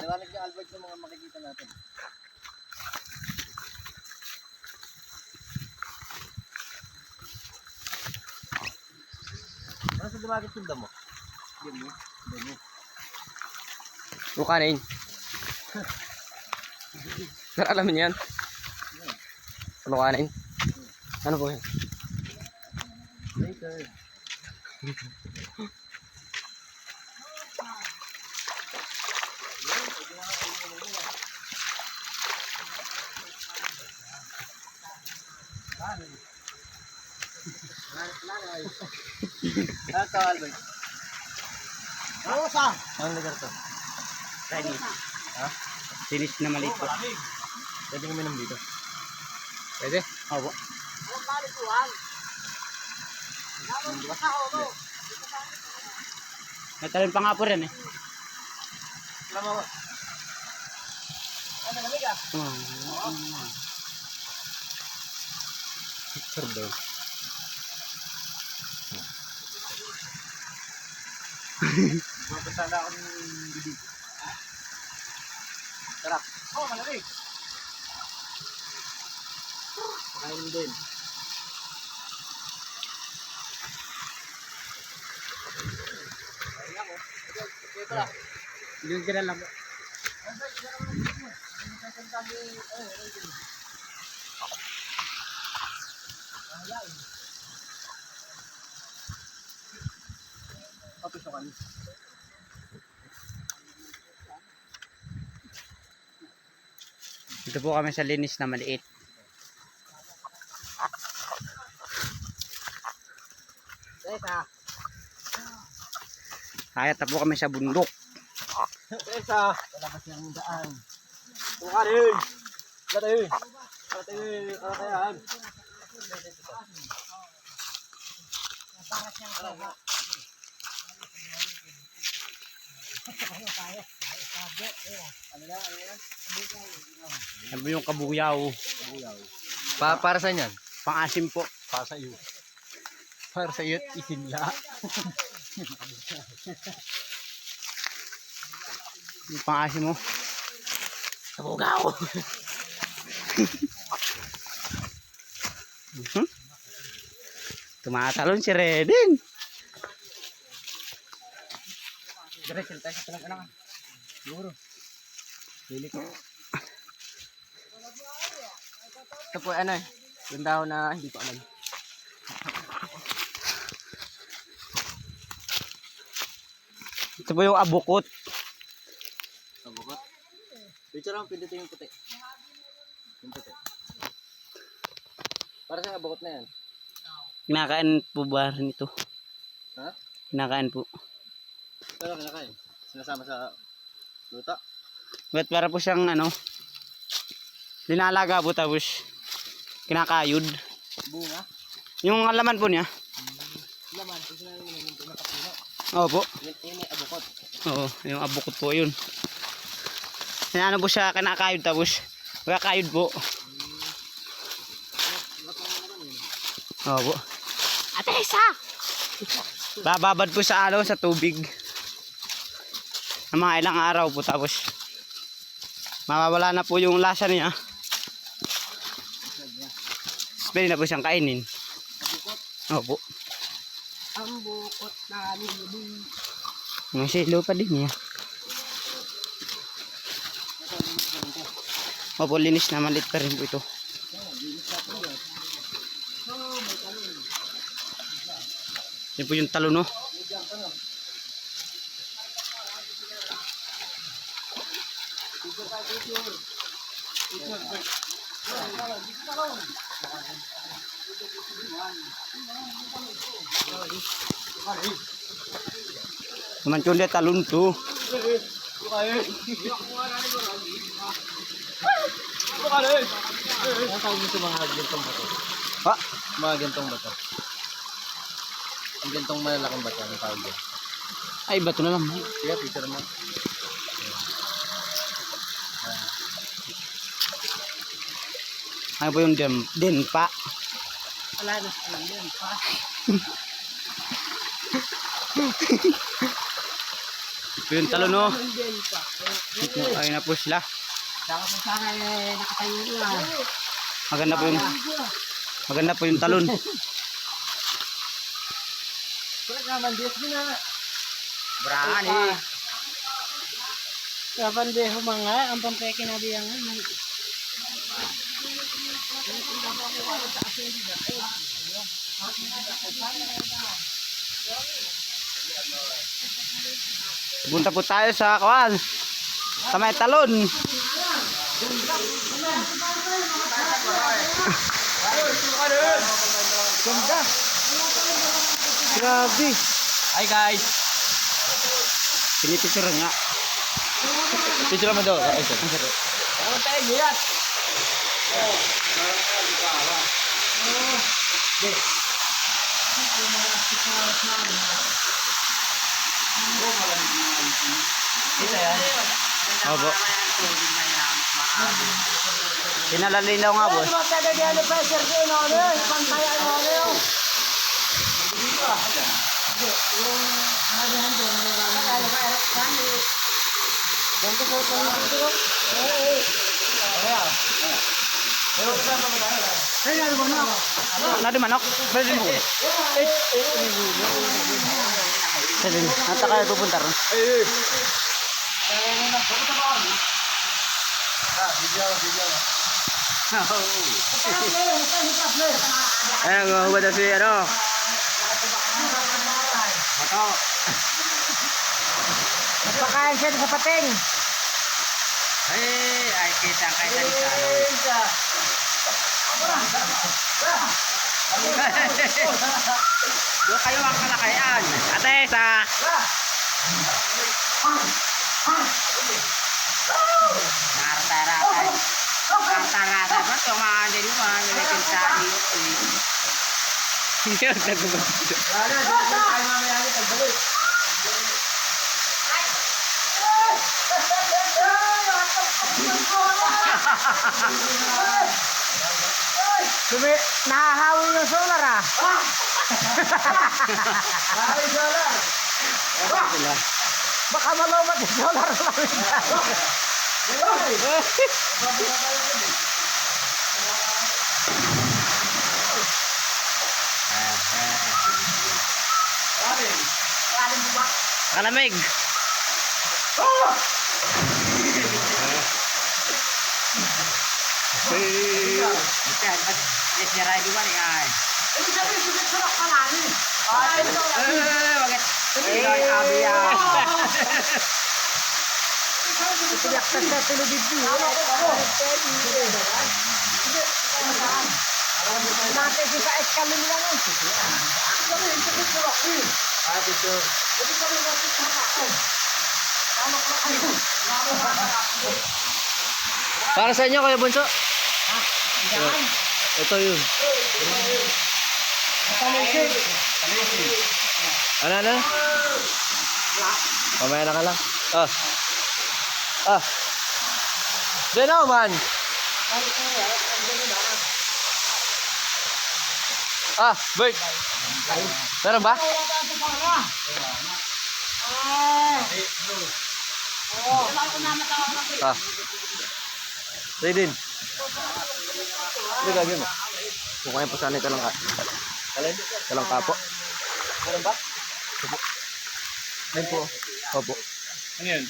Paliwanag niya Albert yung mga makikita natin. Ano sa dumagit yung damo? Damo? Damo. Bukanin. Sir, alam niyo yan? Ano kanin? Ano po yan? Later. Rosa! Anong lugar to? Chinese. Ha? Finish na maliit po. Pwede kami minum dito. Pwede? Opo. May talon pa nga po rin eh. Alam mo. Ano, lamig ah? Picture daw. Mapunta na ako ng bibig. Sarap. Oh, malamig. Pakainin din. Yung ka na lang. Kapis ako kami. Dito po kami sa linis na maliit. Teka. Kaya po kami sa bundok. Teka. Palabas yung daan. Tumarin. Latay. Latay. Latayan. Yan po yung kabuyaw. Pa para sa yan? Pangasim po. Para sa iyo. Para sa iyo at isinla. Yung pangasim mo. Kabugaw. Mhm. Tumatalon si Redin. Diretso tayo sa talang anak. Siguro. Pili ko. Ito po ano eh. Yung dahon na hindi ko alam. Ito po yung abukot. Kabukot. Picture lang, pindito yung puti. Yung puti. Para sa kabukot na yan. Kinakain po ba rin ito? Ha? Kinakain po. Pero kinakain. Sinasama sa luta. Ba't para po siyang ano, linalaga po tapos kinakayod. Bunga. Yung laman po niya. Laman. Kung sinabi mo yung pinakapuno. Opo. Yun, yun yung abukot. Oo, yung abukot po yun. Ano po siya kinakayod tapos kakayod po. Opo. Isa! Bababad po sa ano, sa tubig. Ng mga ilang araw po tapos mawawala na po yung lasa niya. Pwede na po siyang kainin. Opo. Ang bukot na nilubing. May silo pa din niya. Opo, linis na malit pa rin po ito. Yan po yung talo, no? Naman to. Ano tawag dito mga gantong bato? Mga gantong. Ang malalaking bato. Ano tawag dito? Ay, bato na lang. Kaya picture mo. Ano po yung dem, den pa. Wala na sa alam yan. Pa. Yung talon no. Ayun na po sila. Saka po sana eh, nakatayo na. Maganda po yung maganda po yung talon. Kaya naman, Diyos mo na. Braan eh. Kapan de humanga ang pampeke na diyan nga. Punta po tayo sa kawan. Sa may talon. Ganda. Grabe. Hi guys. Pinipicture nga. Picture mo daw. Ay, sir. Ano tayo, Guyat? Ito yan. Opo. Pinalalinaw nga boss. Magkada diyan ni Nadi manok. Pwede mo. Pwede mo. Nata kayo pupunta ron. Ayan, gumawa daw si ano. Pakain siya sa pating. Ay, ay, kita ang kahit salita. Doon kayo ang kalakayan. Ate, sa... Narata-rata. Narata-rata. Ba't yung mga mga nilitin sa iyo. Hindi ako nagbabago. Sumi, nahahawin yung solar ah. Baka malumat yung solar lang. Kalamig. Yes, niya rin ba niya? Ibig sabihin, sumit sa kalani. Eh, wag Eh, abi yan. Tiyak sa sa tulubid niyo. Natin sa eskalin lang yun. Para sa inyo, Kuya Bunso. Ito yun. Ano, ano? Mamaya na ka lang. Ah. Ah. Diyan ako, man. Ah, Bert. Meron ba? Ah. Ready din. Hindi gagawin mo. Kung kaya po sana ito lang ka. Alin? Ito lang kapo. Meron ba? Opo. Ayun po. Opo. Ano yun?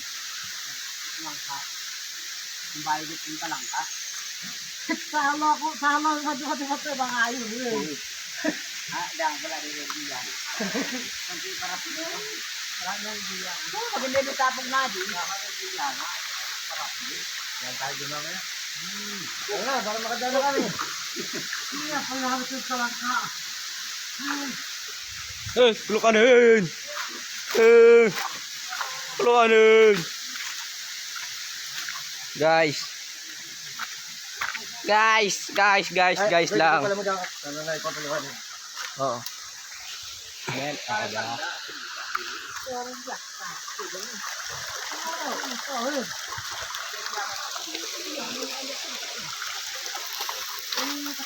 Ang bayad din pa lang ka. Sama ko, sama ko hati-hati hati bang ayo. Ah, dang wala rin yung para. Wala nang biyan. Maganda yung tapog na di. Wala nang biyan. ha? Para. Yan tayo din mamaya. Wala, para makadala kami. Hindi na, panghalos sa langka. Eh, pulukanin! Eh, pulukanin! Guys. Guys, guys, guys, guys lang. Oo. Ayan, aga.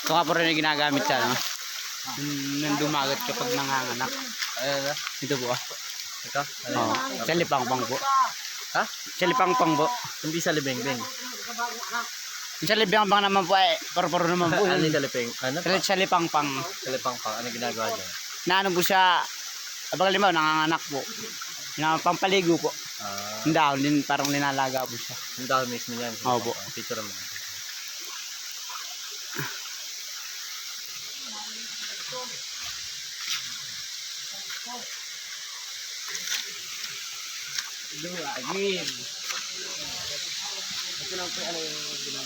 Ito nga po rin yung ginagamit siya, no? Nang dumagat kapag nanganganak. Ayan na. Ito po ah. Ito. Oo. Sa lipang pang po. Ha? Sa lipangpang po. Hindi sa libeng-beng. Yung Sa lipangpang naman po ay puro-puro naman po. ano yun. yung sa lipeng? Ano? Sa, sa lipangpang. Sa lipang pa. Ano ginagawa niya? Na ano po siya, abang limaw, nanganganak po. Na pampaligo po. Ah, Yung dahon, din, parang linalaga po siya. yung dahon mismo niyan. Opo. Picture mo. Luwagin.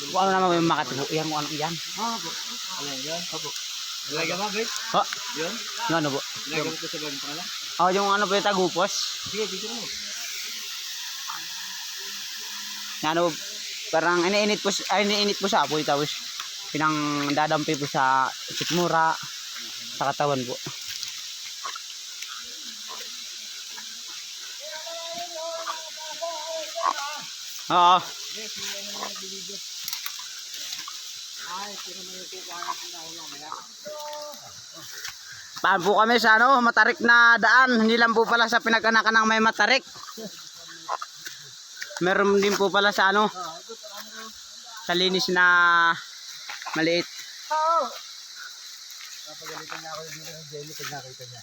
Kung ano naman yung makati po, yan kung ano yan. Ano yan? Opo. Ilagay mo, Bert? Ha? Yun? Yung ano po. Ilagay mo ito sa bagong pala? Oh, yung ano po yung tagupos. Sige, picture mo. Na ano, parang iniinit po, ay iniinit po sa apoy tapos pinang dadampi po sa sikmura sa katawan po. Oo. Paan po kami sa ano, matarik na daan. Hindi lang po pala sa pinagkanakan ng may matarik. Meron din po pala sa ano, sa linis na maliit. Papagalitan na ako dito ng Jelly pag nakita niya.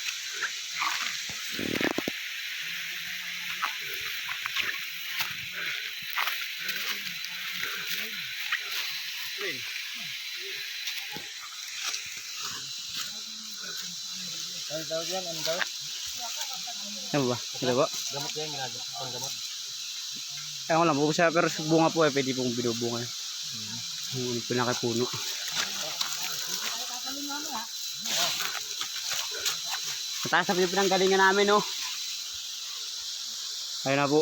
tawag yan? Ano? Ano ba? Ito po. Gamot yan, ginagawa. Panggamot. Ewan ko lang siya, pero bunga po eh, pwede pong binubunga. Yung pinakapuno. Mataas na po yung pinanggalingan namin, no? Ayun na po.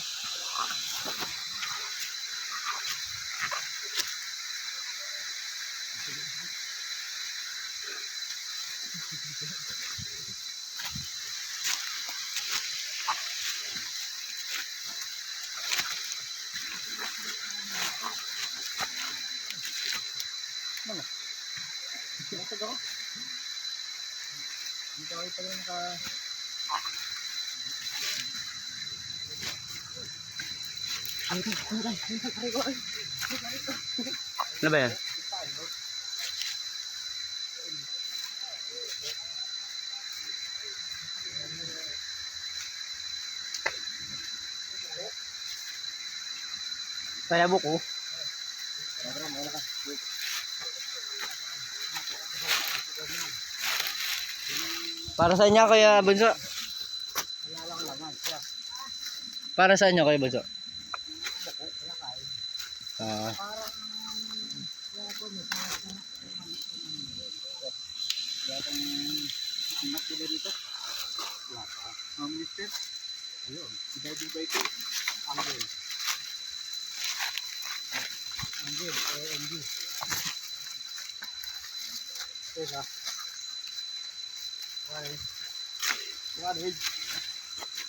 Dito kayo pala naka... Ano ba yan? Kaya buko. Para sa inyo, Kuya Bunso? Para sa inyo, Kuya Bunso? Ah. Ang mister. Ayun. Ibay-ibay ko. Anggel. Anggel. AMG. Teka. Why? Why?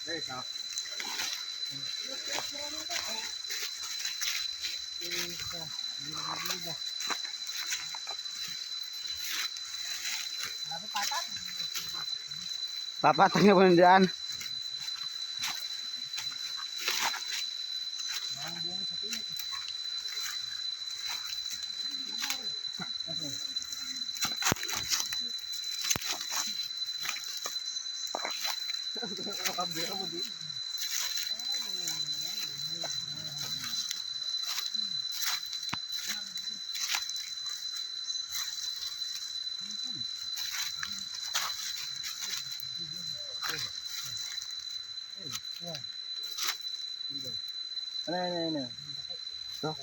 Teka. Teka. Hindi na này này này đâu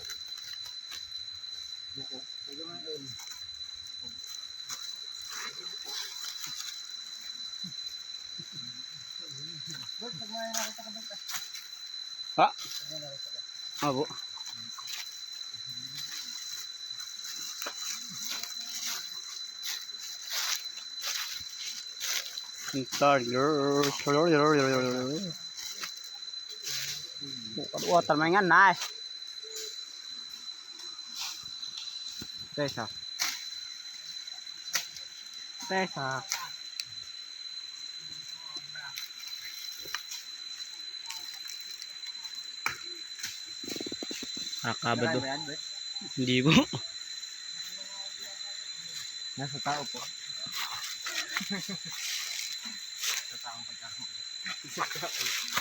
Pak. Ah, Bu. Ntar, lor, lor, lor, lor, lor, lor. Mabili Papatag na po yun dyan. Ano, ano, ano? Ha? Opo. Water man nga, nice. Tesa. Tesa. Nakakabad do. Bert? Hindi po. Nasa tao po.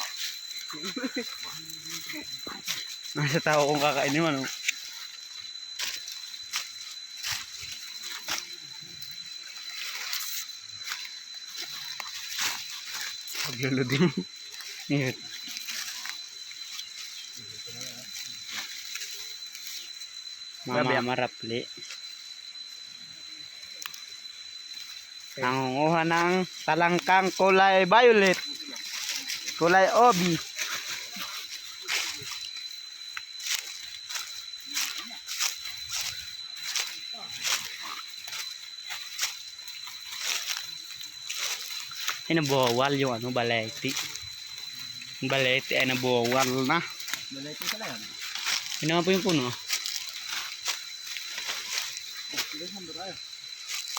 Nasa tao kong kakainin man. Oh. Paglulo din. Ngayon. Grabe, Mama ah. marapli. Nangunguha ng talangkang kulay violet. Kulay obi. Ay nabuwal yung ano, baleti. Yung baleti ay nabuwal na. Ko pala yan. Yun naman po yung puno.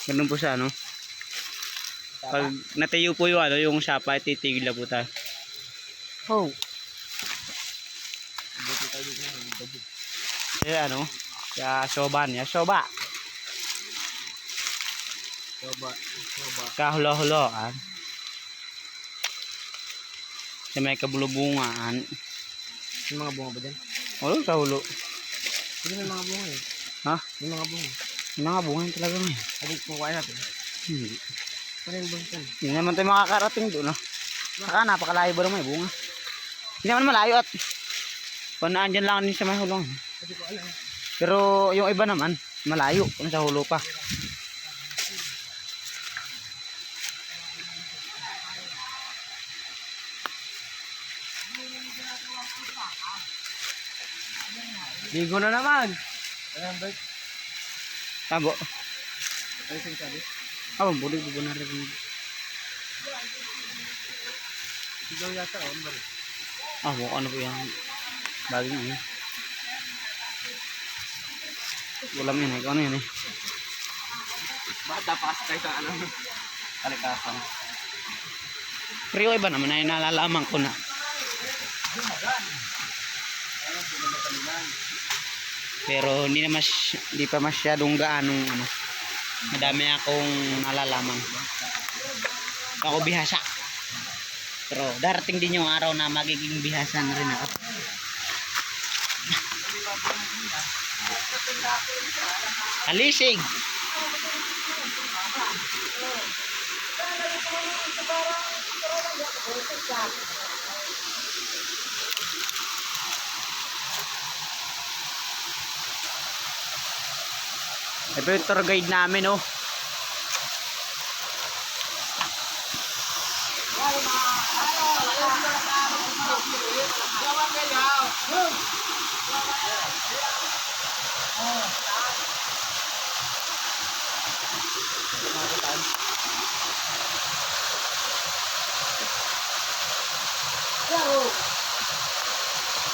Ganun po sa ano. Pag natayo po yung ano, yung sapa, titigil na po tayo. Oh. Buti tayo dito. Eh ano, sa soba niya, soba. Soba. Soba. Kahulo-huloan. Sa may kabulubungaan. May mga bunga ba dyan? Wala sa hulo. Hindi may mga bunga eh. Ha? May mga bunga. Yung mga bunga yun talaga may. Sabi ko kukain natin. Hindi. Ano yung bunga dyan? Hindi naman tayo makakarating doon. No? Saka napakalayo ba naman may bunga. Hindi naman malayo at panaan dyan lang din sa may hulong. Pero yung iba naman, malayo. Ano sa hulo pa. Ligo na naman. Ayan, Bert. Tabo. Ano yung sabi? Ah, buli bubo na rin. Sigaw yata, oh. Bert. Ah, buka ano po yung bagay niya. eh. Ulam yun eh. Kung ano yun eh. Bakit tapas tayo sa ano? Kalikasan. Pero iba naman ay nalalaman ko na. Pero hindi na hindi pa masyadong gaanong ano. Madami akong nalalaman. Ako bihasa. Pero darating din yung araw na magiging bihasa na rin ako. Alisig. Ito yung tour guide namin oh.